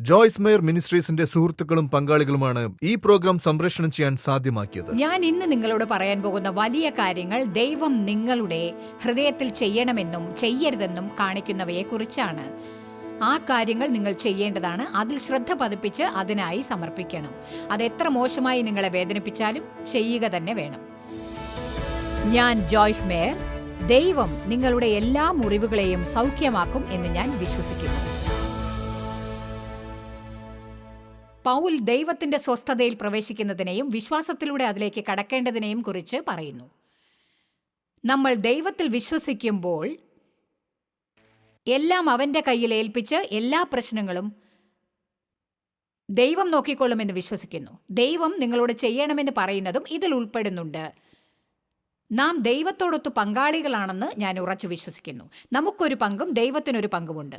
Joyce mayor മിനിസ്ട്രീസിന്റെ സുഹൃത്തുക്കളും പങ്കാളികളുമാണ് ഈ പ്രോഗ്രാം സംപ്രേഷണം ചെയ്യാൻ സാധ്യമാക്കിയത്. ഞാൻ ഇന്ന് നിങ്ങളോട് പറയാൻ പോകുന്ന വലിയ കാര്യങ്ങൾ ദൈവം നിങ്ങളുടെ ഹൃദയത്തിൽ ചെയ്യണമെന്നും ചെയ്യരുതെന്നും കാണിക്കുന്നവയെ കുറിച്ചാണ് ആ കാര്യങ്ങൾ നിങ്ങൾ ചെയ്യേണ്ടതാണ്. അതിൽ ശ്രദ്ധ പതിപ്പിച്ച് അതിനായി സമർപ്പിക്കണം. അത് എത്ര മോശമായി നിങ്ങളെ വേദനിപ്പിച്ചാലും ചെയ്യുക തന്നെ വേണം. ഞാൻ ജോയ്സ് മേയർ. ദൈവം നിങ്ങളുടെ എല്ലാ മുറിവുകളെയും സൗഖ്യമാക്കും എന്ന് ഞാൻ വിശ്വസിക്കുന്നു. പൗൽ ദൈവത്തിന്റെ സ്വസ്ഥതയിൽ പ്രവേശിക്കുന്നതിനെയും വിശ്വാസത്തിലൂടെ അതിലേക്ക് കടക്കേണ്ടതിനെയും കുറിച്ച് പറയുന്നു. നമ്മൾ ദൈവത്തിൽ വിശ്വസിക്കുമ്പോൾ എല്ലാം അവന്റെ കയ്യിൽ ഏൽപ്പിച്ച് എല്ലാ പ്രശ്നങ്ങളും ദൈവം നോക്കിക്കൊള്ളുമെന്ന് വിശ്വസിക്കുന്നു. ദൈവം നിങ്ങളോട് ചെയ്യണമെന്ന് പറയുന്നതും ഇതിൽ ഉൾപ്പെടുന്നുണ്ട്. നാം ദൈവത്തോടൊത്ത് പങ്കാളികളാണെന്ന് ഞാൻ ഉറച്ചു വിശ്വസിക്കുന്നു. നമുക്കൊരു പങ്കും ദൈവത്തിനൊരു പങ്കുമുണ്ട്.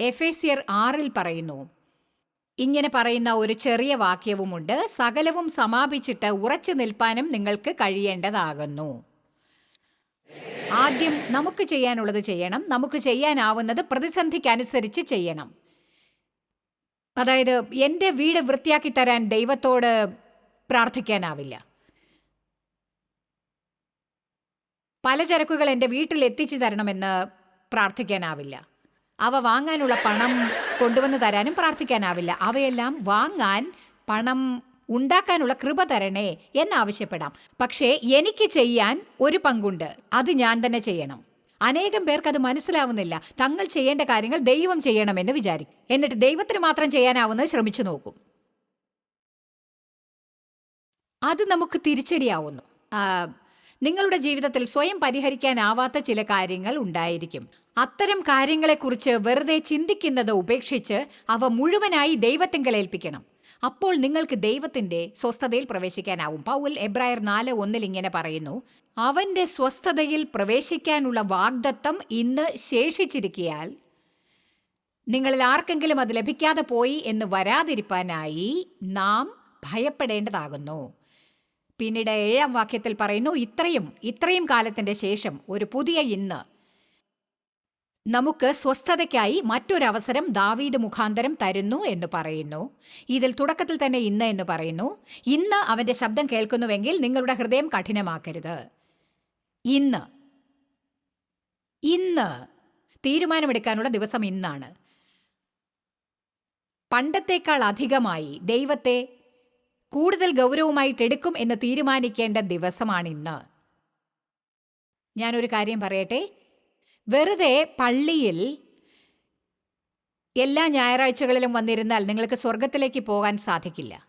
എഫേസിയർ ആറിൽ പറയുന്നു ഇങ്ങനെ പറയുന്ന ഒരു ചെറിയ വാക്യവുമുണ്ട്. സകലവും സമാപിച്ചിട്ട് ഉറച്ചു നിൽപ്പാനും നിങ്ങൾക്ക് കഴിയേണ്ടതാകുന്നു. ആദ്യം നമുക്ക് ചെയ്യാനുള്ളത് ചെയ്യണം. നമുക്ക് ചെയ്യാനാവുന്നത് പ്രതിസന്ധിക്കനുസരിച്ച് ചെയ്യണം. അതായത് എന്റെ വീട് വൃത്തിയാക്കി തരാൻ ദൈവത്തോട് പ്രാർത്ഥിക്കാനാവില്ല. പലചരക്കുകൾ എന്റെ വീട്ടിൽ എത്തിച്ചു തരണമെന്ന് പ്രാർത്ഥിക്കാനാവില്ല. അവ വാങ്ങാനുള്ള പണം കൊണ്ടുവന്ന് തരാനും പ്രാർത്ഥിക്കാനാവില്ല. അവയെല്ലാം വാങ്ങാൻ പണം ഉണ്ടാക്കാനുള്ള കൃപ തരണേ എന്നാവശ്യപ്പെടാം. പക്ഷേ എനിക്ക് ചെയ്യാൻ ഒരു പങ്കുണ്ട്. അത് ഞാൻ തന്നെ ചെയ്യണം. അനേകം പേർക്ക് അത് മനസ്സിലാവുന്നില്ല. തങ്ങൾ ചെയ്യേണ്ട കാര്യങ്ങൾ ദൈവം ചെയ്യണമെന്ന് വിചാരിക്കും എന്നിട്ട് ദൈവത്തിന് മാത്രം ചെയ്യാനാവുന്നത് ശ്രമിച്ചു നോക്കും. അത് നമുക്ക് തിരിച്ചടിയാവുന്നു. നിങ്ങളുടെ ജീവിതത്തിൽ സ്വയം പരിഹരിക്കാനാവാത്ത ചില കാര്യങ്ങൾ ഉണ്ടായിരിക്കും. അത്തരം കാര്യങ്ങളെക്കുറിച്ച് വെറുതെ ചിന്തിക്കുന്നത് ഉപേക്ഷിച്ച് അവ മുഴുവനായി ദൈവത്തിങ്കൽ ഏൽപ്പിക്കണം. അപ്പോൾ നിങ്ങൾക്ക് ദൈവത്തിന്റെ സ്വസ്ഥതയിൽ പ്രവേശിക്കാനാവും. പൗൽ എബ്രായർ നാല് ഒന്നിൽ ഇങ്ങനെ പറയുന്നു അവന്റെ സ്വസ്ഥതയിൽ പ്രവേശിക്കാനുള്ള വാഗ്ദത്തം ഇന്ന് ശേഷിച്ചിരിക്കിയാൽ നിങ്ങളിൽ ആർക്കെങ്കിലും അത് ലഭിക്കാതെ പോയി എന്ന് വരാതിരിപ്പാനായി നാം ഭയപ്പെടേണ്ടതാകുന്നു. പിന്നീട് ഏഴാം വാക്യത്തിൽ പറയുന്നു ഇത്രയും ഇത്രയും കാലത്തിന്റെ ശേഷം ഒരു പുതിയ ഇന്ന്. നമുക്ക് സ്വസ്ഥതയ്ക്കായി മറ്റൊരവസരം ദാവീദ് മുഖാന്തരം തരുന്നു എന്ന് പറയുന്നു. ഇതിൽ തുടക്കത്തിൽ തന്നെ ഇന്ന് എന്ന് പറയുന്നു. ഇന്ന് അവന്റെ ശബ്ദം കേൾക്കുന്നുവെങ്കിൽ നിങ്ങളുടെ ഹൃദയം കഠിനമാക്കരുത്. ഇന്ന്. ഇന്ന്. തീരുമാനമെടുക്കാനുള്ള ദിവസം ഇന്നാണ്. പണ്ടത്തേക്കാൾ അധികമായി ദൈവത്തെ കൂടുതൽ ഗൗരവമായിട്ട് എടുക്കും എന്ന് തീരുമാനിക്കേണ്ട ദിവസമാണിന്ന് ഞാനൊരു കാര്യം പറയട്ടെ. വെറുതെ പള്ളിയിൽ എല്ലാ ഞായറാഴ്ചകളിലും വന്നിരുന്നാൽ നിങ്ങൾക്ക് സ്വർഗത്തിലേക്ക് പോകാൻ സാധിക്കില്ല.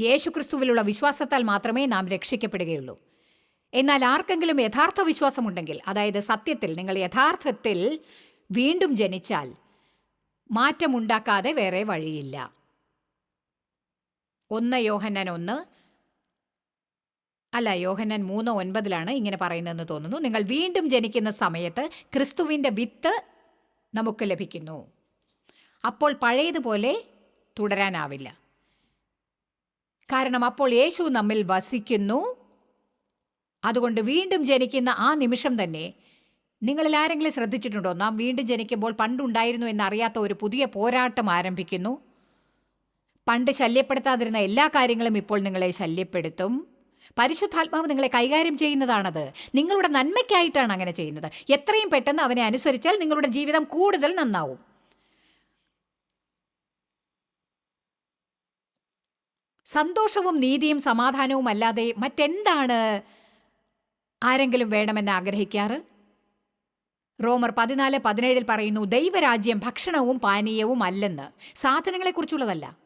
യേശുക്രിസ്തുവിലുള്ള വിശ്വാസത്താൽ മാത്രമേ നാം രക്ഷിക്കപ്പെടുകയുള്ളൂ. എന്നാൽ ആർക്കെങ്കിലും യഥാർത്ഥ വിശ്വാസമുണ്ടെങ്കിൽ അതായത് സത്യത്തിൽ നിങ്ങൾ യഥാർത്ഥത്തിൽ വീണ്ടും ജനിച്ചാൽ മാറ്റമുണ്ടാക്കാതെ വേറെ വഴിയില്ല. ഒന്ന് യോഹന്നാൻ ഒന്ന് അല്ല യോഹന്നാൻ മൂന്ന് ഒൻപതിലാണ് ഇങ്ങനെ പറയുന്നതെന്ന് തോന്നുന്നു. നിങ്ങൾ വീണ്ടും ജനിക്കുന്ന സമയത്ത് ക്രിസ്തുവിന്റെ വിത്ത് നമുക്ക് ലഭിക്കുന്നു. അപ്പോൾ പഴയതുപോലെ തുടരാനാവില്ല. കാരണം അപ്പോൾ യേശു നമ്മിൽ വസിക്കുന്നു. അതുകൊണ്ട് വീണ്ടും ജനിക്കുന്ന ആ നിമിഷം തന്നെ നിങ്ങളിൽ ആരെങ്കിലും ശ്രദ്ധിച്ചിട്ടുണ്ടോ? നാം വീണ്ടും ജനിക്കുമ്പോൾ പണ്ടുണ്ടായിരുന്നു എന്നറിയാത്ത ഒരു പുതിയ പോരാട്ടം ആരംഭിക്കുന്നു. പണ്ട് ശല്യപ്പെടുത്താതിരുന്ന എല്ലാ കാര്യങ്ങളും ഇപ്പോൾ നിങ്ങളെ ശല്യപ്പെടുത്തും. പരിശുദ്ധാത്മാവ് നിങ്ങളെ കൈകാര്യം ചെയ്യുന്നതാണത്. നിങ്ങളുടെ നന്മയ്ക്കായിട്ടാണ് അങ്ങനെ ചെയ്യുന്നത്. എത്രയും പെട്ടെന്ന് അവനെ അനുസരിച്ചാൽ നിങ്ങളുടെ ജീവിതം കൂടുതൽ നന്നാവും. സന്തോഷവും നീതിയും സമാധാനവും അല്ലാതെ മറ്റെന്താണ് ആരെങ്കിലും വേണമെന്ന് ആഗ്രഹിക്കാറ്? റോമർ പതിനാല് പതിനേഴിൽ പറയുന്നു ദൈവരാജ്യം ഭക്ഷണവും പാനീയവും അല്ലെന്ന്. സാധനങ്ങളെക്കുറിച്ചുള്ളതല്ല.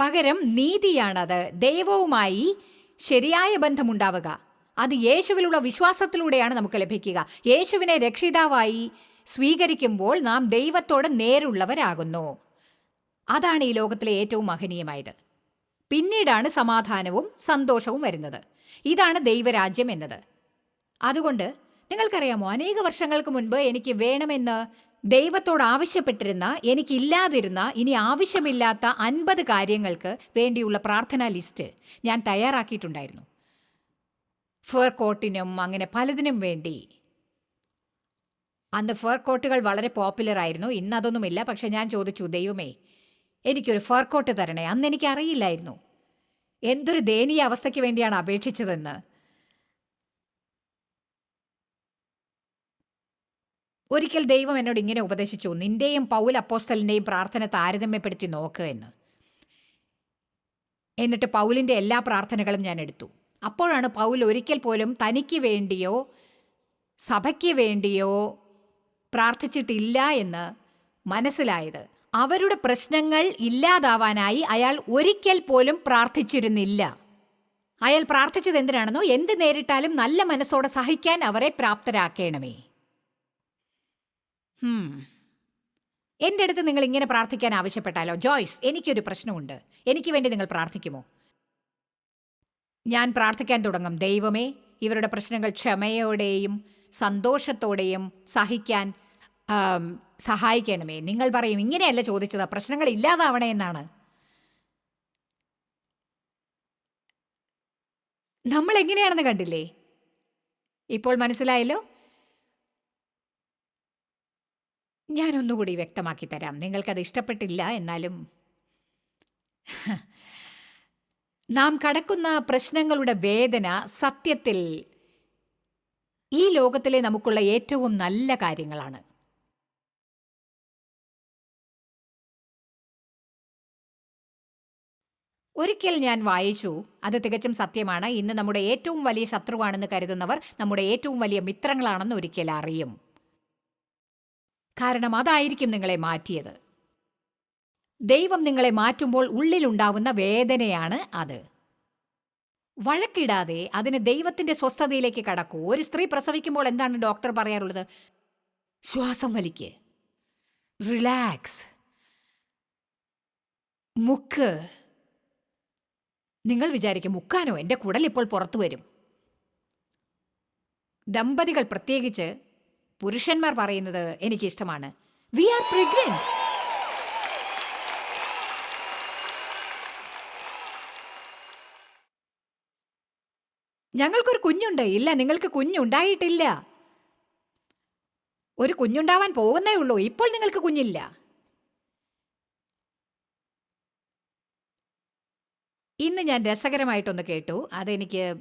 പകരം നീതിയാണത്. ദൈവവുമായി ശരിയായ ബന്ധമുണ്ടാവുക. അത് യേശുവിലുള്ള വിശ്വാസത്തിലൂടെയാണ് നമുക്ക് ലഭിക്കുക. യേശുവിനെ രക്ഷിതാവായി സ്വീകരിക്കുമ്പോൾ നാം ദൈവത്തോട് നേരുള്ളവരാകുന്നു. അതാണ് ഈ ലോകത്തിലെ ഏറ്റവും മഹനീയമായത്. പിന്നീടാണ് സമാധാനവും സന്തോഷവും വരുന്നത്. ഇതാണ് ദൈവരാജ്യം എന്നത്. അതുകൊണ്ട് നിങ്ങൾക്കറിയാമോ? അനേക വർഷങ്ങൾക്ക് മുൻപ് എനിക്ക് വേണമെന്ന് ദൈവത്തോട് ആവശ്യപ്പെട്ടിരുന്ന എനിക്കില്ലാതിരുന്ന ഇനി ആവശ്യമില്ലാത്ത അൻപത് കാര്യങ്ങൾക്ക് വേണ്ടിയുള്ള പ്രാർത്ഥനാ ലിസ്റ്റ് ഞാൻ തയ്യാറാക്കിയിട്ടുണ്ടായിരുന്നു. ഫർ കോട്ടിനും അങ്ങനെ പലതിനും വേണ്ടി. അന്ന് ഫർ കോട്ടുകൾ വളരെ പോപ്പുലർ ആയിരുന്നു. ഇന്ന് അതൊന്നുമില്ല. പക്ഷെ ഞാൻ ചോദിച്ചു ദൈവമേ എനിക്കൊരു ഫർ കോട്ട് തരണേ. അന്ന് എനിക്ക് അറിയില്ലായിരുന്നു എന്തൊരു ദയനീയ അവസ്ഥയ്ക്ക് വേണ്ടിയാണ് അപേക്ഷിച്ചതെന്ന്. ഒരിക്കൽ ദൈവം എന്നോട് ഇങ്ങനെ ഉപദേശിച്ചു നിന്റെയും പൗൽ അപ്പോസ്തലിന്റെയും പ്രാർത്ഥന താരതമ്യപ്പെടുത്തി നോക്കുക എന്ന്. എന്നിട്ട് പൗലിന്റെ എല്ലാ പ്രാർത്ഥനകളും ഞാൻ എടുത്തു. അപ്പോഴാണ് പൗൽ ഒരിക്കൽ പോലും തനിക്ക് വേണ്ടിയോ സഭയ്ക്ക് വേണ്ടിയോ പ്രാർത്ഥിച്ചിട്ടില്ല എന്ന് മനസ്സിലായത്. അവരുടെ പ്രശ്നങ്ങൾ ഇല്ലാതാവാനായി അയാൾ ഒരിക്കൽ പോലും പ്രാർത്ഥിച്ചിരുന്നില്ല. അയാൾ പ്രാർത്ഥിച്ചത് എന്തിനാണെന്നോ എന്ത് നേരിട്ടാലും നല്ല മനസ്സോടെ സഹിക്കാൻ അവരെ പ്രാപ്തരാക്കേണമേ. ഹും. എന്റെ അടുത്ത് നിങ്ങൾ ഇങ്ങനെ പ്രാർത്ഥിക്കാൻ ആവശ്യപ്പെട്ടാലോ? ജോയ്സ് എനിക്കൊരു പ്രശ്നമുണ്ട്. എനിക്ക് വേണ്ടി നിങ്ങൾ പ്രാർത്ഥിക്കുമോ? ഞാൻ പ്രാർത്ഥിക്കാൻ തുടങ്ങും. ദൈവമേ ഇവരുടെ പ്രശ്നങ്ങൾ ക്ഷമയോടെയും സന്തോഷത്തോടെയും സഹിക്കാൻ സഹായിക്കണമേ. നിങ്ങൾ പറയും ഇങ്ങനെയല്ല ചോദിച്ചത്. പ്രശ്നങ്ങൾ ഇല്ലാതാവണേ എന്നാണ്. നമ്മൾ എങ്ങനെയാണെന്ന് കണ്ടില്ലേ? ഇപ്പോൾ മനസ്സിലായല്ലോ? ഞാനൊന്നുകൂടി വ്യക്തമാക്കി തരാം. നിങ്ങൾക്കത് ഇഷ്ടപ്പെട്ടില്ല എന്നാലും. നാം കടക്കുന്ന പ്രശ്നങ്ങളുടെ വേദന സത്യത്തിൽ ഈ ലോകത്തിലെ നമുക്കുള്ള ഏറ്റവും നല്ല കാര്യങ്ങളാണ്. ഒരിക്കൽ ഞാൻ വായിച്ചു അത് തികച്ചും സത്യമാണ്. ഇന്ന് നമ്മുടെ ഏറ്റവും വലിയ ശത്രുവാണെന്ന് കരുതുന്നവർ നമ്മുടെ ഏറ്റവും വലിയ മിത്രങ്ങളാണെന്ന് ഒരിക്കൽ അറിയും. കാരണം അതായിരിക്കും നിങ്ങളെ മാറ്റിയത്. ദൈവം നിങ്ങളെ മാറ്റുമ്പോൾ ഉള്ളിലുണ്ടാവുന്ന വേദനയാണ് അത്. വഴക്കിടാതെ അതിന് ദൈവത്തിന്റെ സ്വസ്ഥതയിലേക്ക് കടക്കൂ. ഒരു സ്ത്രീ പ്രസവിക്കുമ്പോൾ എന്താണ് ഡോക്ടർ പറയാറുള്ളത്? ശ്വാസം വലിക്ക്. റിലാക്സ്. മുക്ക്. നിങ്ങൾ വിചാരിക്കും മുക്കാനോ? എന്റെ കുടൽ ഇപ്പോൾ പുറത്തു വരും. ദമ്പതികൾ പ്രത്യേകിച്ച് പുരുഷന്മാർ പറയുന്നത് എനിക്കിഷ്ടമാണ്. വി ആർ പ്രഗ്നന്റ് ഞങ്ങൾക്കൊരു കുഞ്ഞുണ്ട്. ഇല്ല നിങ്ങൾക്ക് കുഞ്ഞുണ്ടായിട്ടില്ല. ഒരു കുഞ്ഞുണ്ടാവാൻ പോകുന്നേ ഉള്ളൂ. ഇപ്പോൾ നിങ്ങൾക്ക് കുഞ്ഞില്ല. ഇന്ന് ഞാൻ രസകരമായിട്ടൊന്ന് കേട്ടു. അതെനിക്ക്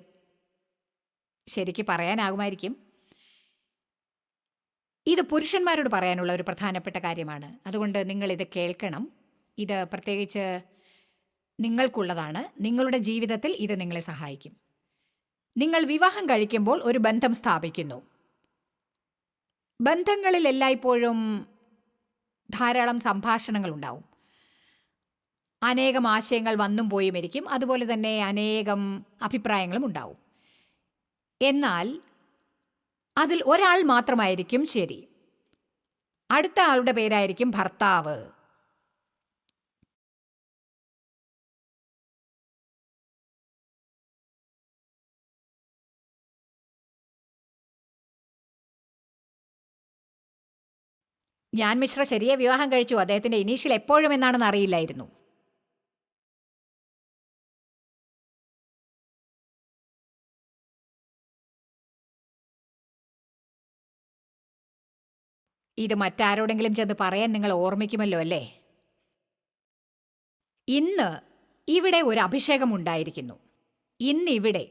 ശരിക്ക് പറയാനാകുമായിരിക്കും. ഇത് പുരുഷന്മാരോട് പറയാനുള്ള ഒരു പ്രധാനപ്പെട്ട കാര്യമാണ്. അതുകൊണ്ട് നിങ്ങൾ ഇത് കേൾക്കണം. ഇത് പ്രത്യേകിച്ച് നിങ്ങൾക്കുള്ളതാണ്. നിങ്ങളുടെ ജീവിതത്തിൽ ഇത് നിങ്ങളെ സഹായിക്കും. നിങ്ങൾ വിവാഹം കഴിക്കുമ്പോൾ ഒരു ബന്ധം സ്ഥാപിക്കുന്നു. ബന്ധങ്ങളിൽ എല്ലായ്പ്പോഴും ധാരാളം സംഭാഷണങ്ങൾ ഉണ്ടാവും. അനേകം ആശയങ്ങൾ വന്നും പോയും ഇരിക്കും അതുപോലെ തന്നെ അനേകം അഭിപ്രായങ്ങളും ഉണ്ടാവും. എന്നാൽ അതിൽ ഒരാൾ മാത്രമായിരിക്കും ശരി. അടുത്ത ആളുടെ പേരായിരിക്കും ഭർത്താവ്. ഞാൻ മിശ്ര ശരിയെ വിവാഹം കഴിച്ചു. അദ്ദേഹത്തിന്റെ ഇനീഷ്യൽ എപ്പോഴും എന്നാണെന്ന് അറിയില്ലായിരുന്നു. ഇത് മറ്റാരോടെങ്കിലും ചെന്ന് പറയാൻ നിങ്ങൾ ഓർമ്മിക്കുമല്ലോ അല്ലേ? ഇന്ന് ഇവിടെ ഒരു അഭിഷേകം ഉണ്ടായിരിക്കുന്നു. ഇന്നിവിടെ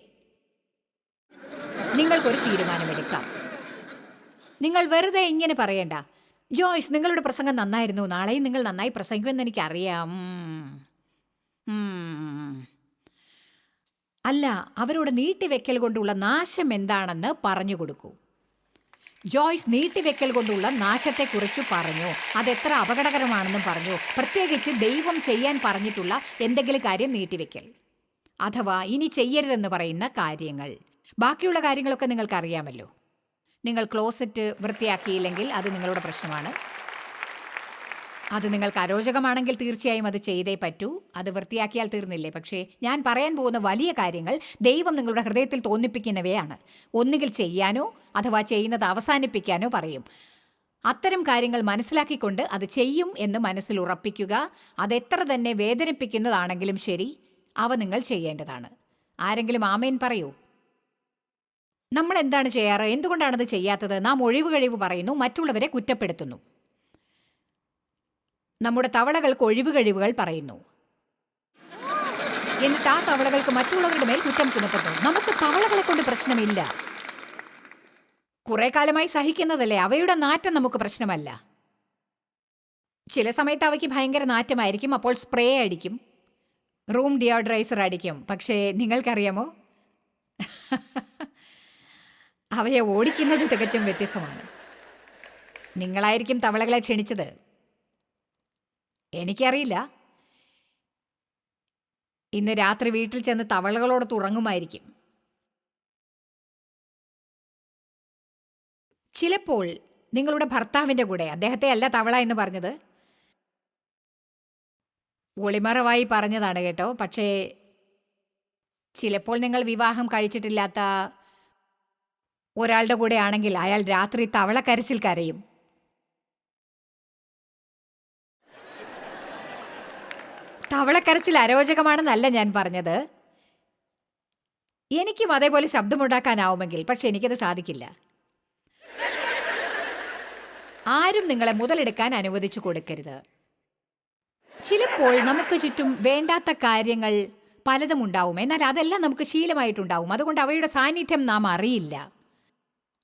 നിങ്ങൾക്കൊരു തീരുമാനമെടുക്കാം. നിങ്ങൾ വെറുതെ ഇങ്ങനെ പറയണ്ട. ജോയ്സ് നിങ്ങളുടെ പ്രസംഗം നന്നായിരുന്നു. നാളെയും നിങ്ങൾ നന്നായി പ്രസംഗിക്കുമെന്ന് എനിക്കറിയാം. അല്ല അവരോട് നീട്ടിവെക്കൽ കൊണ്ടുള്ള നാശം എന്താണെന്ന് പറഞ്ഞു കൊടുക്കൂ. ജോയ്സ് നീട്ടിവെക്കൽ കൊണ്ടുള്ള നാശത്തെക്കുറിച്ച് പറഞ്ഞു. അതെത്ര അപകടകരമാണെന്നും പറഞ്ഞു. പ്രത്യേകിച്ച് ദൈവം ചെയ്യാൻ പറഞ്ഞിട്ടുള്ള എന്തെങ്കിലും കാര്യം നീട്ടിവെക്കൽ. അഥവാ ഇനി ചെയ്യരുതെന്ന് പറയുന്ന കാര്യങ്ങൾ. ബാക്കിയുള്ള കാര്യങ്ങളൊക്കെ നിങ്ങൾക്കറിയാമല്ലോ. നിങ്ങൾ ക്ലോസറ്റ് വൃത്തിയാക്കിയില്ലെങ്കിൽ അത് നിങ്ങളുടെ പ്രശ്നമാണ്. അത് നിങ്ങൾക്ക് അരോചകമാണെങ്കിൽ തീർച്ചയായും അത് ചെയ്തേ പറ്റൂ. അത് വൃത്തിയാക്കിയാൽ തീർന്നില്ലേ? പക്ഷേ ഞാൻ പറയാൻ പോകുന്ന വലിയ കാര്യങ്ങൾ ദൈവം നിങ്ങളുടെ ഹൃദയത്തിൽ തോന്നിപ്പിക്കുന്നവയാണ്. ഒന്നുകിൽ ചെയ്യാനോ അഥവാ ചെയ്യുന്നത് അവസാനിപ്പിക്കാനോ പറയും. അത്തരം കാര്യങ്ങൾ മനസ്സിലാക്കിക്കൊണ്ട് അത് ചെയ്യും എന്ന് മനസ്സിൽ ഉറപ്പിക്കുക അതെത്ര തന്നെ വേദനിപ്പിക്കുന്നതാണെങ്കിലും ശരി അവ നിങ്ങൾ ചെയ്യേണ്ടതാണ്. ആരെങ്കിലും ആമേൻ പറയൂ. നമ്മൾ എന്താണ് ചെയ്യാറ്? എന്തുകൊണ്ടാണത് ചെയ്യാത്തത്? നാം ഒഴിവ് കഴിവ് പറയുന്നു മറ്റുള്ളവരെ കുറ്റപ്പെടുത്തുന്നു. നമ്മുടെ തവളകൾക്ക് ഒഴിവ് കഴിവുകൾ പറയുന്നു. എന്നിട്ട് ആ തവളകൾക്ക് മറ്റുള്ളവരുടെ മേൽ കുറ്റം ചുമത്തുന്നു നമുക്ക് തവളകളെ കൊണ്ട് പ്രശ്നമില്ല. കുറെ കാലമായി സഹിക്കുന്നതല്ലേ? അവയുടെ നാറ്റം നമുക്ക് പ്രശ്നമല്ല. ചില സമയത്ത് അവയ്ക്ക് ഭയങ്കര നാറ്റമായിരിക്കും. അപ്പോൾ സ്പ്രേ അടിക്കും. റൂം ഡിയോഡ്രൈസർ അടിക്കും. പക്ഷേ നിങ്ങൾക്കറിയാമോ? അവയെ ഓടിക്കുന്നത് തികച്ചും വ്യത്യസ്തമാണ്. നിങ്ങളായിരിക്കും തവളകളെ ക്ഷണിച്ചത്. എനിക്കറിയില്ല. ഇന്ന് രാത്രി വീട്ടിൽ ചെന്ന് തവളകളോട് തുറങ്ങുമായിരിക്കും. ചിലപ്പോൾ നിങ്ങളുടെ ഭർത്താവിന്റെ കൂടെ അദ്ദേഹത്തെ അല്ല തവള എന്ന് പറഞ്ഞത്? ഒളിമറവായി പറഞ്ഞതാണ് കേട്ടോ. പക്ഷേ ചിലപ്പോൾ നിങ്ങൾ വിവാഹം കഴിച്ചിട്ടില്ലാത്ത ഒരാളുടെ കൂടെ ആണെങ്കിൽ അയാൾ രാത്രി തവള തവളക്കരച്ചിൽ കരയും. തവളക്കരച്ചിൽ അരോചകമാണെന്നല്ല ഞാൻ പറഞ്ഞത്. എനിക്കും അതേപോലെ ശബ്ദമുണ്ടാക്കാനാവുമെങ്കിൽ പക്ഷെ എനിക്കത് സാധിക്കില്ല. ആരും നിങ്ങളെ മുതലെടുക്കാൻ അനുവദിച്ചു കൊടുക്കരുത്. ചിലപ്പോൾ നമുക്ക് ചുറ്റും വേണ്ടാത്ത കാര്യങ്ങൾ പലതും ഉണ്ടാവും. എന്നാൽ അതെല്ലാം നമുക്ക് ശീലമായിട്ടുണ്ടാവും. അതുകൊണ്ട് അവയുടെ സാന്നിധ്യം നാം അറിയില്ല.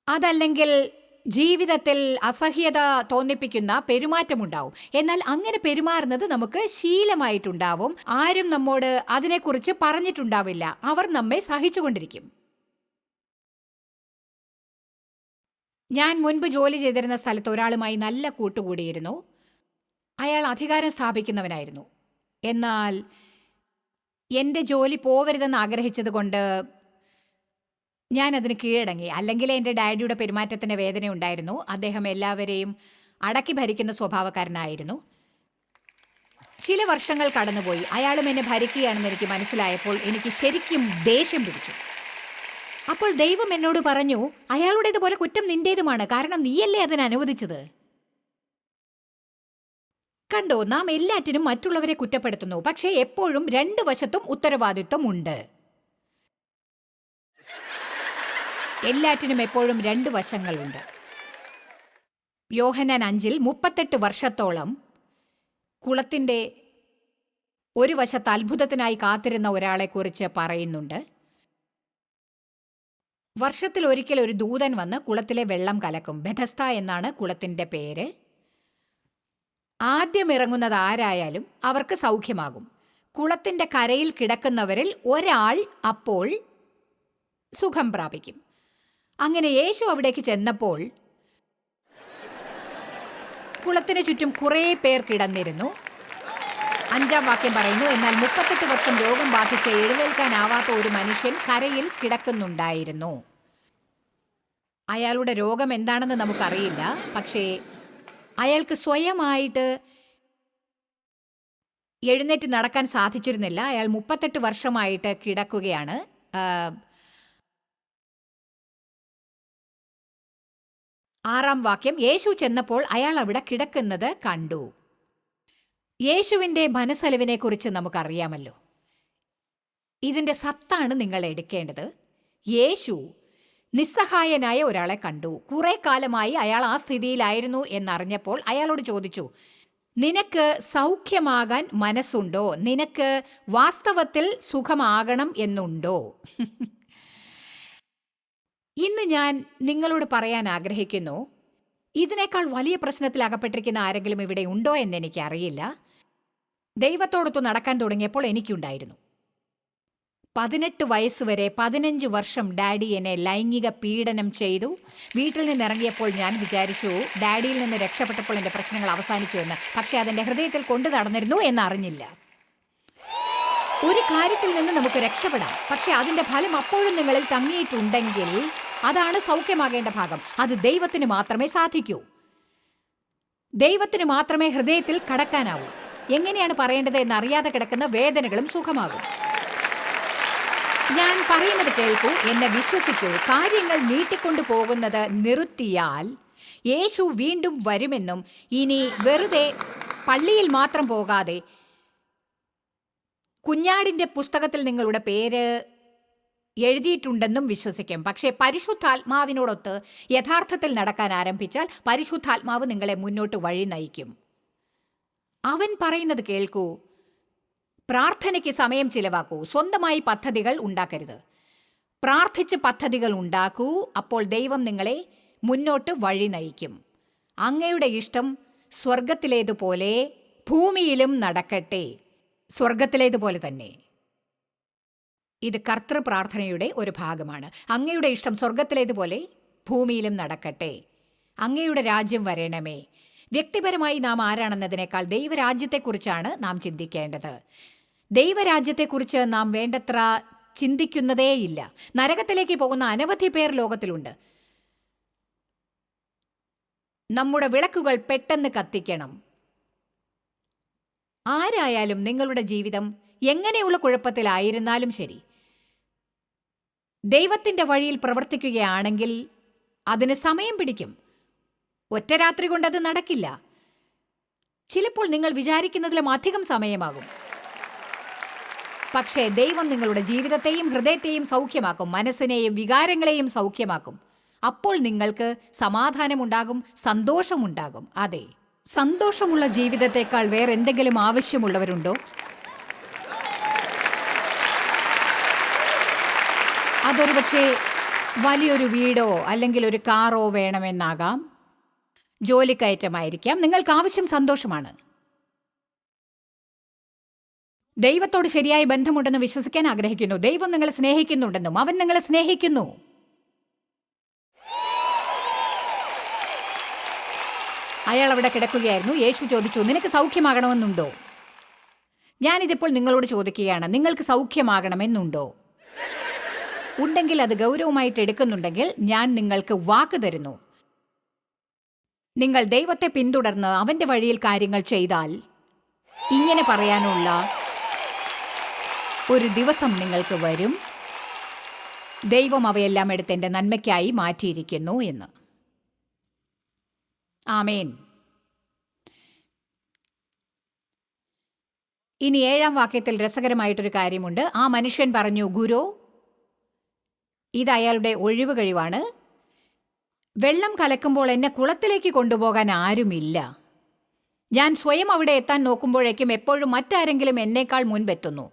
അതല്ലെങ്കിൽ ജീവിതത്തിൽ അസഹ്യത തോന്നിപ്പിക്കുന്ന പെരുമാറ്റമുണ്ടാവും. എന്നാൽ അങ്ങനെ പെരുമാറുന്നത് നമുക്ക് ശീലമായിട്ടുണ്ടാവും. ആരും നമ്മോട് അതിനെക്കുറിച്ച് പറഞ്ഞിട്ടുണ്ടാവില്ല. അവർ നമ്മെ സഹിച്ചുകൊണ്ടിരിക്കും. ഞാൻ മുൻപ് ജോലി ചെയ്തിരുന്ന സ്ഥലത്ത് ഒരാളുമായി നല്ല കൂട്ടുകൂടിയിരുന്നു. അയാൾ അധികാരം സ്ഥാപിക്കുന്നവനായിരുന്നു. എന്നാൽ എന്റെ ജോലി പോവരുതെന്ന് ആഗ്രഹിച്ചതുകൊണ്ട് ഞാൻ അതിന് കീഴടങ്ങി. അല്ലെങ്കിൽ എന്റെ ഡാഡിയുടെ പെരുമാറ്റത്തിന് വേദന ഉണ്ടായിരുന്നു. അദ്ദേഹം എല്ലാവരെയും അടക്കി ഭരിക്കുന്ന സ്വഭാവക്കാരനായിരുന്നു. ചില വർഷങ്ങൾ കടന്നുപോയി. അയാളും എന്നെ ഭരിക്കുകയാണെന്ന് എനിക്ക് മനസ്സിലായപ്പോൾ എനിക്ക് ശരിക്കും ദേഷ്യം പിടിച്ചു. അപ്പോൾ ദൈവം എന്നോട് പറഞ്ഞു അയാളുടേതുപോലെ കുറ്റം നിന്റേതുമാണ്. കാരണം നീയല്ലേ അതിന് അനുവദിച്ചത്? കണ്ടോ നാം എല്ലാറ്റിനും മറ്റുള്ളവരെ കുറ്റപ്പെടുത്തുന്നു. പക്ഷേ എപ്പോഴും രണ്ട് വശത്തും ഉത്തരവാദിത്വം ഉണ്ട് എല്ലാറ്റിനും എപ്പോഴും രണ്ട് വശങ്ങളുണ്ട്. യോഹനാൻ അഞ്ചിൽ മുപ്പത്തെട്ട് വർഷത്തോളം കുളത്തിന്റെ ഒരു വശത്ത് അത്ഭുതത്തിനായി കാത്തിരുന്ന ഒരാളെക്കുറിച്ച് പറയുന്നുണ്ട്. വർഷത്തിൽ ഒരിക്കൽ ഒരു ദൂതൻ വന്ന് കുളത്തിലെ വെള്ളം കലക്കും. ബെഥസ്ത എന്നാണ് കുളത്തിന്റെ പേര്. ആദ്യം ഇറങ്ങുന്നത് ആരായാലും അവർക്ക് സൗഖ്യമാകും. കുളത്തിന്റെ കരയിൽ കിടക്കുന്നവരിൽ ഒരാൾ അപ്പോൾ സുഖം പ്രാപിക്കും. അങ്ങനെ യേശു അവിടേക്ക് ചെന്നപ്പോൾ കുളത്തിന് ചുറ്റും കുറേ പേർ കിടന്നിരുന്നു. അഞ്ചാം വാക്യം പറയുന്നു എന്നാൽ മുപ്പത്തെട്ട് വർഷം രോഗം ബാധിച്ച് എഴുന്നേൽക്കാനാവാത്ത ഒരു മനുഷ്യൻ കരയിൽ കിടക്കുന്നുണ്ടായിരുന്നു. അയാളുടെ രോഗം എന്താണെന്ന് നമുക്കറിയില്ല പക്ഷേ അയാൾക്ക് സ്വയമായിട്ട് എഴുന്നേറ്റ് നടക്കാൻ സാധിച്ചിരുന്നില്ല. അയാൾ മുപ്പത്തെട്ട് വർഷമായിട്ട് കിടക്കുകയാണ്. ആറാം വാക്യം യേശു ചെന്നപ്പോൾ അയാൾ അവിടെ കിടക്കുന്നത് കണ്ടു. യേശുവിന്റെ മനസ്സലിവിനെക്കുറിച്ച് നമുക്കറിയാമല്ലോ. ഇതിന്റെ സത്താണ് നിങ്ങൾ എടുക്കേണ്ടത്. യേശു നിസ്സഹായനായ ഒരാളെ കണ്ടു. കുറെ കാലമായി അയാൾ ആ സ്ഥിതിയിലായിരുന്നു എന്നറിഞ്ഞപ്പോൾ അയാളോട് ചോദിച്ചു നിനക്ക് സൗഖ്യമാകാൻ മനസ്സുണ്ടോ? നിനക്ക് വാസ്തവത്തിൽ സുഖമാകണം എന്നുണ്ടോ? ഇന്ന് ഞാൻ നിങ്ങളോട് പറയാൻ ആഗ്രഹിക്കുന്നു. ഇതിനേക്കാൾ വലിയ പ്രശ്നത്തിൽ അകപ്പെട്ടിരിക്കുന്ന ആരെങ്കിലും ഇവിടെ ഉണ്ടോ എന്ന് എനിക്കറിയില്ല. ദൈവത്തോടൊത്ത് നടക്കാൻ തുടങ്ങിയപ്പോൾ എനിക്കുണ്ടായിരുന്നു. പതിനെട്ട് വയസ്സുവരെ പതിനഞ്ച് വർഷം ഡാഡി എന്നെ ലൈംഗിക പീഡനം ചെയ്തു. വീട്ടിൽ നിന്ന് ഇറങ്ങിയപ്പോൾ ഞാൻ വിചാരിച്ചു ഡാഡിയിൽ നിന്ന് രക്ഷപ്പെട്ടപ്പോൾ എന്റെ പ്രശ്നങ്ങൾ അവസാനിച്ചു എന്ന്. പക്ഷേ അതെന്റെ ഹൃദയത്തിൽ കൊണ്ടു നടന്നിരുന്നു എന്നറിഞ്ഞില്ല. ഒരു കാര്യത്തിൽ നിന്ന് നമുക്ക് രക്ഷപ്പെടാം. പക്ഷേ അതിന്റെ ഫലം അപ്പോഴും നിങ്ങളിൽ തങ്ങിയിട്ടുണ്ടെങ്കിൽ അതാണ് സൗഖ്യമാകേണ്ട ഭാഗം. അത് ദൈവത്തിന് മാത്രമേ സാധിക്കൂ. ദൈവത്തിന് മാത്രമേ ഹൃദയത്തിൽ കടക്കാനാവൂ. എങ്ങനെയാണ് പറയേണ്ടത് എന്നറിയാതെ കിടക്കുന്ന വേദനകളും സുഖമാകും. ഞാൻ പറയുന്നത് കേൾക്കൂ എന്നെ വിശ്വസിക്കൂ. കാര്യങ്ങൾ നീട്ടിക്കൊണ്ടു പോകുന്നത് നിർത്തിയാൽ യേശു വീണ്ടും വരുമെന്നും ഇനി വെറുതെ പള്ളിയിൽ മാത്രം പോകാതെ കുഞ്ഞാടിന്റെ പുസ്തകത്തിൽ നിങ്ങളുടെ പേര് എഴുതിയിട്ടുണ്ടെന്നും വിശ്വസിക്കും. പക്ഷേ പരിശുദ്ധാത്മാവിനോടൊത്ത് യഥാർത്ഥത്തിൽ നടക്കാൻ ആരംഭിച്ചാൽ പരിശുദ്ധാത്മാവ് നിങ്ങളെ മുന്നോട്ട് വഴി നയിക്കും. അവൻ പറയുന്നത് കേൾക്കൂ. പ്രാർത്ഥനയ്ക്ക് സമയം ചിലവാക്കൂ. സ്വന്തമായി പദ്ധതികൾ ഉണ്ടാക്കരുത്. പ്രാർത്ഥിച്ച് പദ്ധതികൾ ഉണ്ടാക്കൂ. അപ്പോൾ ദൈവം നിങ്ങളെ മുന്നോട്ട് വഴി നയിക്കും. അങ്ങയുടെ ഇഷ്ടം സ്വർഗത്തിലേതുപോലെ ഭൂമിയിലും നടക്കട്ടെ. സ്വർഗത്തിലേതുപോലെ തന്നെ. ഇത് കർത്തൃ പ്രാർത്ഥനയുടെ ഒരു ഭാഗമാണ്. അങ്ങയുടെ ഇഷ്ടം സ്വർഗത്തിലേതുപോലെ ഭൂമിയിലും നടക്കട്ടെ. അങ്ങയുടെ രാജ്യം വരണമേ. വ്യക്തിപരമായി നാം ആരാണെന്നതിനേക്കാൾ ദൈവരാജ്യത്തെക്കുറിച്ചാണ് നാം ചിന്തിക്കേണ്ടത്. ദൈവരാജ്യത്തെക്കുറിച്ച് നാം വേണ്ടത്ര ചിന്തിക്കുന്നതേയില്ല നരകത്തിലേക്ക് പോകുന്ന അനവധി പേർ ലോകത്തിലുണ്ട്. നമ്മുടെ വിളക്കുകൾ പെട്ടെന്ന് കത്തിക്കണം. ആരായാലും നിങ്ങളുടെ ജീവിതം എങ്ങനെയുള്ള കുഴപ്പത്തിലായിരുന്നാലും ശരി. ദൈവത്തിന്റെ വഴിയിൽ പ്രവർത്തിക്കുകയാണെങ്കിൽ അതിന് സമയം പിടിക്കും. ഒറ്റ രാത്രി കൊണ്ട് അത് നടക്കില്ല. ചിലപ്പോൾ നിങ്ങൾ വിചാരിക്കുന്നതിലും അധികം സമയമാകും. പക്ഷേ ദൈവം നിങ്ങളുടെ ജീവിതത്തെയും ഹൃദയത്തെയും സൗഖ്യമാക്കും. മനസ്സിനെയും വികാരങ്ങളെയും സൗഖ്യമാക്കും. അപ്പോൾ നിങ്ങൾക്ക് സമാധാനമുണ്ടാകും സന്തോഷമുണ്ടാകും. അതെ സന്തോഷമുള്ള ജീവിതത്തെക്കാൾ വേറെന്തെങ്കിലും ആവശ്യമുള്ളവരുണ്ടോ? അതൊരു പക്ഷേ വലിയൊരു വീടോ അല്ലെങ്കിൽ ഒരു കാറോ വേണമെന്നാകാം. ജോലിക്കയറ്റമായിരിക്കാം. നിങ്ങൾക്ക് ആവശ്യം സന്തോഷമാണ്. ദൈവത്തോട് ശരിയായ ബന്ധമുണ്ടെന്ന് വിശ്വസിക്കാൻ ആഗ്രഹിക്കുന്നു. ദൈവം നിങ്ങളെ സ്നേഹിക്കുന്നുണ്ടെന്നും അവൻ നിങ്ങളെ സ്നേഹിക്കുന്നു. അയാൾ അവിടെ കിടക്കുകയായിരുന്നു. യേശു ചോദിച്ചു നിനക്ക് സൗഖ്യമാകണമെന്നുണ്ടോ? ഞാനിതിപ്പോൾ നിങ്ങളോട് ചോദിക്കുകയാണ്. നിങ്ങൾക്ക് സൗഖ്യമാകണമെന്നുണ്ടോ? ഉണ്ടെങ്കിൽ അത് ഗൗരവമായിട്ട് എടുക്കുന്നുണ്ടെങ്കിൽ ഞാൻ നിങ്ങൾക്ക് വാക്ക് തരുന്നു. നിങ്ങൾ ദൈവത്തെ പിന്തുടർന്ന് അവന്റെ വഴിയിൽ കാര്യങ്ങൾ ചെയ്താൽ ഇങ്ങനെ പറയാനുള്ള ഒരു ദിവസം നിങ്ങൾക്ക് വരും. ദൈവം അവയെല്ലാം എടുത്ത് എന്റെ നന്മയ്ക്കായി മാറ്റിയിരിക്കുന്നു എന്ന്. ആമേൻ. ഇനി ഏഴാം വാക്യത്തിൽ രസകരമായിട്ടൊരു കാര്യമുണ്ട്. ആ മനുഷ്യൻ പറഞ്ഞു ഗുരു ഇത് അയാളുടെ ഒഴിവ് കഴിവാണ്. വെള്ളം കലക്കുമ്പോൾ എന്നെ കുളത്തിലേക്ക് കൊണ്ടുപോകാൻ ആരുമില്ല. ഞാൻ സ്വയം അവിടെ എത്താൻ നോക്കുമ്പോഴേക്കും എപ്പോഴും മറ്റാരെങ്കിലും എന്നേക്കാൾ മുൻപെത്തുന്നു.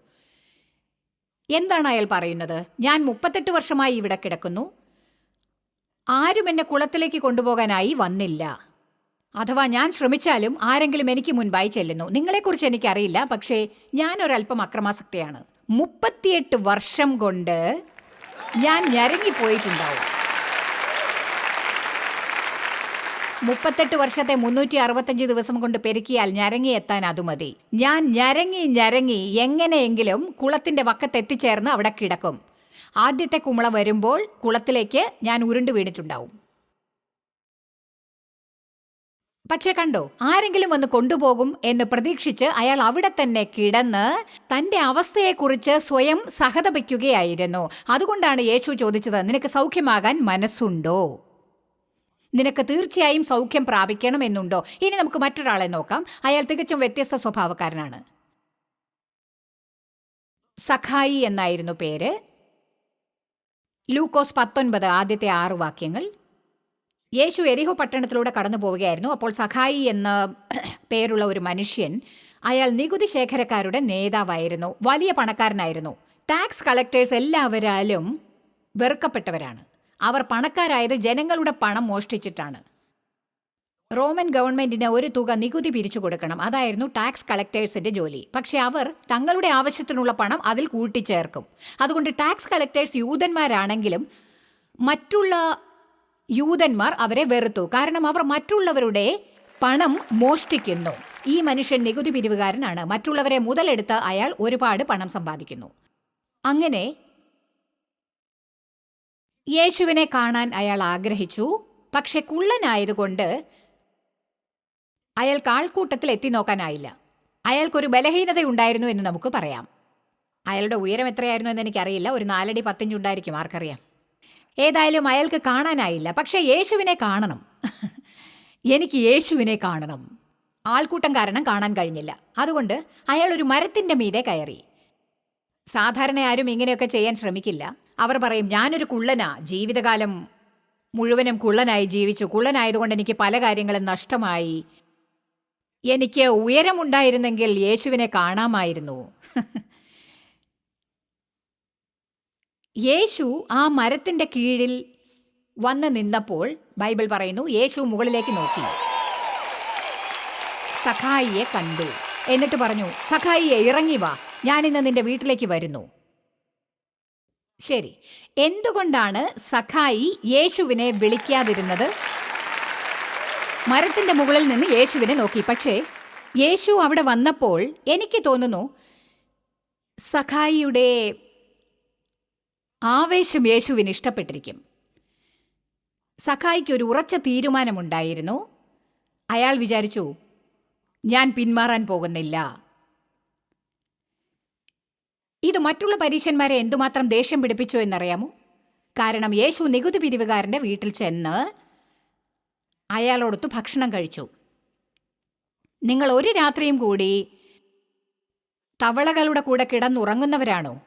എന്താണ് അയാൾ പറയുന്നത്? ഞാൻ മുപ്പത്തെട്ട് വർഷമായി ഇവിടെ കിടക്കുന്നു. ആരും എന്നെ കുളത്തിലേക്ക് കൊണ്ടുപോകാനായി വന്നില്ല. അഥവാ ഞാൻ ശ്രമിച്ചാലും ആരെങ്കിലും എനിക്ക് മുൻപായി ചെല്ലുന്നു. നിങ്ങളെക്കുറിച്ച് എനിക്കറിയില്ല. പക്ഷേ ഒരല്പം അക്രമാസക്തിയാണ്. മുപ്പത്തിയെട്ട് വർഷം കൊണ്ട് ഞാൻ ഞരങ്ങിപ്പോയിട്ടുണ്ടാവും. മുപ്പത്തെട്ട് വർഷത്തെ മുന്നൂറ്റി അറുപത്തഞ്ച് ദിവസം കൊണ്ട് പെരുക്കിയാൽ ഞരങ്ങി എത്താൻ അത് മതി. ഞാൻ ഞരങ്ങി ഞരങ്ങി എങ്ങനെയെങ്കിലും കുളത്തിന്റെ വക്കത്തെത്തിച്ചേർന്ന് അവിടെ കിടക്കും. ആദ്യത്തെ കുമള വരുമ്പോൾ കുളത്തിലേക്ക് ഞാൻ ഉരുണ്ടു വീണിട്ടുണ്ടാവും. പക്ഷേ കണ്ടോ ആരെങ്കിലും വന്ന് കൊണ്ടുപോകും എന്ന് പ്രതീക്ഷിച്ച് അയാൾ അവിടെ തന്നെ കിടന്ന് തന്റെ അവസ്ഥയെക്കുറിച്ച് സ്വയം സഹതപിക്കുകയായിരുന്നു. അതുകൊണ്ടാണ് യേശു ചോദിച്ചത് നിനക്ക് സൗഖ്യമാകാൻ മനസ്സുണ്ടോ? നിനക്ക് തീർച്ചയായും സൗഖ്യം പ്രാപിക്കണമെന്നുണ്ടോ? ഇനി നമുക്ക് മറ്റൊരാളെ നോക്കാം. അയാൾ തികച്ചും വ്യത്യസ്ത സ്വഭാവക്കാരനാണ്. സഖായി എന്നായിരുന്നു പേര്. ലൂക്കോസ് പത്തൊൻപത് ആദ്യത്തെ ആറ് വാക്യങ്ങൾ. യേശു എരിഹോ പട്ടണത്തിലൂടെ കടന്നു പോവുകയായിരുന്നു. അപ്പോൾ സഖായി എന്ന പേരുള്ള ഒരു മനുഷ്യൻ അയാൾ നികുതി ശേഖരക്കാരുടെ നേതാവായിരുന്നു. വലിയ പണക്കാരനായിരുന്നു. ടാക്സ് കളക്ടേഴ്സ് എല്ലാവരാലും വെറുക്കപ്പെട്ടവരാണ്. അവർ പണക്കാരായത് ജനങ്ങളുടെ പണം മോഷ്ടിച്ചിട്ടാണ്. റോമൻ ഗവൺമെന്റിന് ഒരു തുക നികുതി പിരിച്ചു കൊടുക്കണം. അതായിരുന്നു ടാക്സ് കളക്ടേഴ്സിന്റെ ജോലി. പക്ഷെ അവർ തങ്ങളുടെ ആവശ്യത്തിനുള്ള പണം അതിൽ കൂട്ടിച്ചേർക്കും. അതുകൊണ്ട് ടാക്സ് കളക്ടേഴ്സ് യൂതന്മാരാണെങ്കിലും മറ്റുള്ള യൂതന്മാർ അവരെ വെറുത്തു. കാരണം അവർ മറ്റുള്ളവരുടെ പണം മോഷ്ടിക്കുന്നു. ഈ മനുഷ്യൻ നികുതി പിരിവുകാരനാണ്. മറ്റുള്ളവരെ മുതലെടുത്ത് അയാൾ ഒരുപാട് പണം സമ്പാദിക്കുന്നു. അങ്ങനെ യേശുവിനെ കാണാൻ അയാൾ ആഗ്രഹിച്ചു. പക്ഷെ കുള്ളനായതുകൊണ്ട് അയാൾക്ക് ആൾക്കൂട്ടത്തിൽ എത്തി നോക്കാനായില്ല. അയാൾക്കൊരു ബലഹീനതയുണ്ടായിരുന്നു എന്ന് നമുക്ക് പറയാം. അയാളുടെ ഉയരം എത്രയായിരുന്നു എന്ന് എനിക്കറിയില്ല. ഒരു നാലടി പത്തിഞ്ചുണ്ടായിരിക്കും ആർക്കറിയാം? ഏതായാലും അയാൾക്ക് കാണാനായില്ല. പക്ഷേ യേശുവിനെ കാണണം. എനിക്ക് യേശുവിനെ കാണണം. ആൾക്കൂട്ടം കാരണം കാണാൻ കഴിഞ്ഞില്ല. അതുകൊണ്ട് അയാൾ ഒരു മരത്തിന്റെ മീതെ കയറി. സാധാരണ ആരും ഇങ്ങനെയൊക്കെ ചെയ്യാൻ ശ്രമിക്കില്ല. അവർ പറയും ഞാനൊരു കുള്ളനാ. ജീവിതകാലം മുഴുവനും കുള്ളനായി ജീവിച്ചു. കുള്ളനായതുകൊണ്ട് എനിക്ക് പല കാര്യങ്ങളും നഷ്ടമായി. എനിക്ക് ഉയരമുണ്ടായിരുന്നെങ്കിൽ യേശുവിനെ കാണാമായിരുന്നു. യേശു ആ മരത്തിന്റെ കീഴിൽ വന്ന് നിന്നപ്പോൾ ബൈബിൾ പറയുന്നു യേശു മുകളിലേക്ക് നോക്കി. സഖായിയെ കണ്ടു. എന്നിട്ട് പറഞ്ഞു സഖായിയെ ഇറങ്ങി വാ. ഞാനിന്ന് നിന്റെ വീട്ടിലേക്ക് വരുന്നു. ശരി. എന്തുകൊണ്ടാണ് സഖായി യേശുവിനെ വിളിക്കാതിരുന്നത്? മരത്തിന്റെ മുകളിൽ നിന്ന് യേശുവിനെ നോക്കി. പക്ഷേ യേശു അവിടെ വന്നപ്പോൾ എനിക്ക് തോന്നുന്നു സഖായിയുടെ ആവേശം യേശുവിന് ഇഷ്ടപ്പെട്ടിരിക്കും. സഖായിക്ക് ഒരു ഉറച്ച തീരുമാനമുണ്ടായിരുന്നു. അയാൾ വിചാരിച്ചു ഞാൻ പിന്മാറാൻ പോകുന്നില്ല. ഇത് മറ്റുള്ള പരീക്ഷന്മാരെ എന്തുമാത്രം ദേഷ്യം പിടിപ്പിച്ചു എന്നറിയാമോ? കാരണം യേശു നികുതി പിരിവുകാരന്റെ വീട്ടിൽ ചെന്ന് അയാളോടൊത്ത് ഭക്ഷണം കഴിച്ചു. നിങ്ങൾ ഒരു രാത്രിയും കൂടി തവളകളുടെ കൂടെ കിടന്നുറങ്ങുന്നവരാണോ?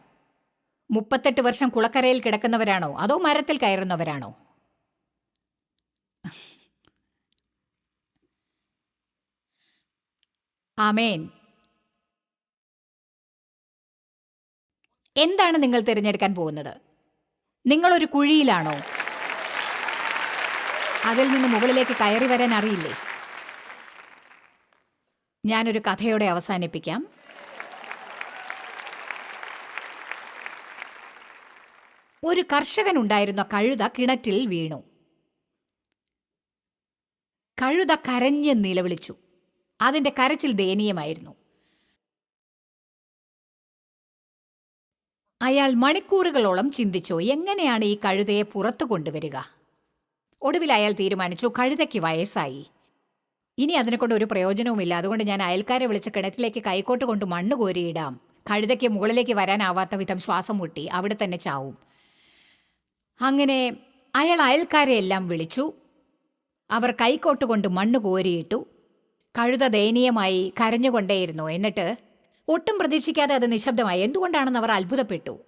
മുപ്പത്തെട്ട് വർഷം കുളക്കരയിൽ കിടക്കുന്നവരാണോ? അതോ മരത്തിൽ കയറുന്നവരാണോ? ആമേൻ. എന്താണ് നിങ്ങൾ തിരഞ്ഞെടുക്കാൻ പോകുന്നത്? നിങ്ങളൊരു കുഴിയിലാണോ? അതിൽ നിന്ന് മുകളിലേക്ക് കയറി വരാൻ അറിയില്ലേ? ഞാനൊരു കഥയോടെ അവസാനിപ്പിക്കാം. ഒരു കർഷകനുണ്ടായിരുന്ന കഴുത കിണറ്റിൽ വീണു. കഴുത കരഞ്ഞ് നിലവിളിച്ചു. അതിന്റെ കരച്ചിൽ ദയനീയമായിരുന്നു. അയാൾ മണിക്കൂറുകളോളം ചിന്തിച്ചു എങ്ങനെയാണ് ഈ കഴുതയെ പുറത്തു കൊണ്ടുവരിക? ഒടുവിൽ അയാൾ തീരുമാനിച്ചു കഴുതയ്ക്ക് വയസ്സായി. ഇനി അതിനെക്കൊണ്ട് ഒരു പ്രയോജനവുമില്ല. അതുകൊണ്ട് ഞാൻ അയൽക്കാരെ വിളിച്ച് കിണറ്റിലേക്ക് കൈക്കോട്ട് കൊണ്ട് മണ്ണ് കോരിയിടാം. കഴുതയ്ക്ക് മുകളിലേക്ക് വരാനാവാത്ത വിധം ശ്വാസം മുട്ടി അവിടെ തന്നെ ചാവും. അങ്ങനെ അയാൾ അയൽക്കാരെ എല്ലാം വിളിച്ചു. അവർ കൈക്കോട്ട് കൊണ്ട് മണ്ണ് കോരിയിട്ടു. കഴുത ദയനീയമായി കരഞ്ഞുകൊണ്ടേയിരുന്നു. എന്നിട്ട് ഒട്ടും പ്രതീക്ഷിക്കാതെ അത് നിശബ്ദമായി. എന്തുകൊണ്ടാണെന്ന് അവർ അത്ഭുതപ്പെട്ടു.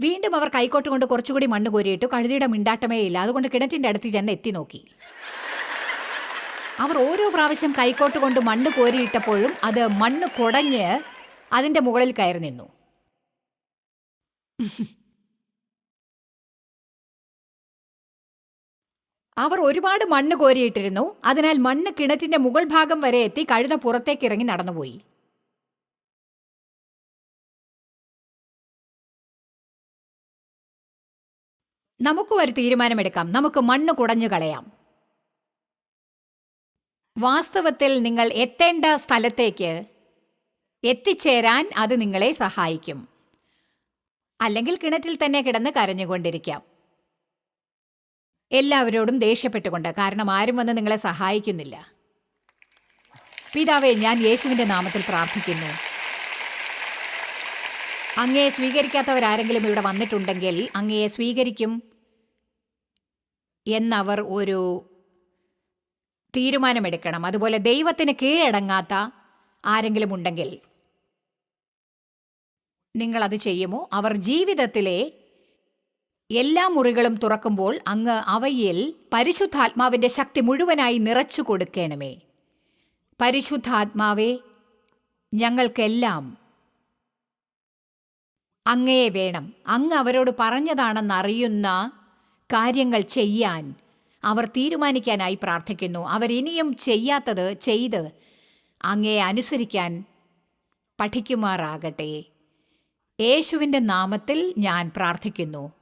വീണ്ടും അവർ കൈക്കോട്ട് കൊണ്ട് കുറച്ചുകൂടി മണ്ണ് കോരിയിട്ടു. കഴുതിയുടെ മിണ്ടാട്ടമേ ഇല്ല. അതുകൊണ്ട് കിണറ്റിന്റെ അടുത്ത് ചെന്ന് എത്തി നോക്കി. അവർ ഓരോ പ്രാവശ്യം കൈക്കോട്ട് കൊണ്ട് മണ്ണ് കോരിയിട്ടപ്പോഴും അത് മണ്ണ് കുടഞ്ഞ് അതിന്റെ മുകളിൽ കയറി നിന്നു. അവർ ഒരുപാട് മണ്ണ് കോരിയിട്ടിരുന്നു. അതിനാൽ മണ്ണ് കിണറ്റിന്റെ മുകൾ ഭാഗം വരെ എത്തി കഴുത പുറത്തേക്ക് ഇറങ്ങി നടന്നുപോയി. നമുക്ക് ഒരു തീരുമാനമെടുക്കാം. നമുക്ക് മണ്ണ് കുടഞ്ഞു കളയാം. വാസ്തവത്തിൽ നിങ്ങൾ എത്തേണ്ട സ്ഥലത്തേക്ക് എത്തിച്ചേരാൻ അത് നിങ്ങളെ സഹായിക്കും. അല്ലെങ്കിൽ കിണറ്റിൽ തന്നെ കിടന്ന് കരഞ്ഞുകൊണ്ടിരിക്കാം. എല്ലാവരോടും ദേഷ്യപ്പെട്ടുകൊണ്ട്. കാരണം ആരും വന്ന് നിങ്ങളെ സഹായിക്കുന്നില്ല. പിതാവേ ഞാൻ യേശുവിന്റെ നാമത്തിൽ പ്രാർത്ഥിക്കുന്നു. അങ്ങയെ സ്വീകരിക്കാത്തവരാരെങ്കിലും ഇവിടെ വന്നിട്ടുണ്ടെങ്കിൽ അങ്ങയെ സ്വീകരിക്കും എന്നവർ ഒരു തീരുമാനമെടുക്കണം. അതുപോലെ ദൈവത്തിന് കീഴടങ്ങാത്ത ആരെങ്കിലും ഉണ്ടെങ്കിൽ നിങ്ങളത് ചെയ്യുമോ? അവർ ജീവിതത്തിലെ എല്ലാ മുറികളും തുറക്കുമ്പോൾ അങ്ങ് അവയിൽ പരിശുദ്ധാത്മാവിന്റെ ശക്തി മുഴുവനായി നിറച്ചു കൊടുക്കണമേ. പരിശുദ്ധാത്മാവേ ഞങ്ങൾക്കെല്ലാം അങ്ങയെ വേണം. അങ്ങ് അവരോട് പറഞ്ഞതാണെന്നറിയുന്ന കാര്യങ്ങൾ ചെയ്യാൻ അവർ തീരുമാനിക്കാനായി പ്രാർത്ഥിക്കുന്നു. അവരിനിയും ചെയ്യാത്തത് ചെയ്ത് അങ്ങയെ അനുസരിക്കാൻ പഠിക്കുമാറാകട്ടെ. യേശുവിന്റെ നാമത്തിൽ ഞാൻ പ്രാർത്ഥിക്കുന്നു.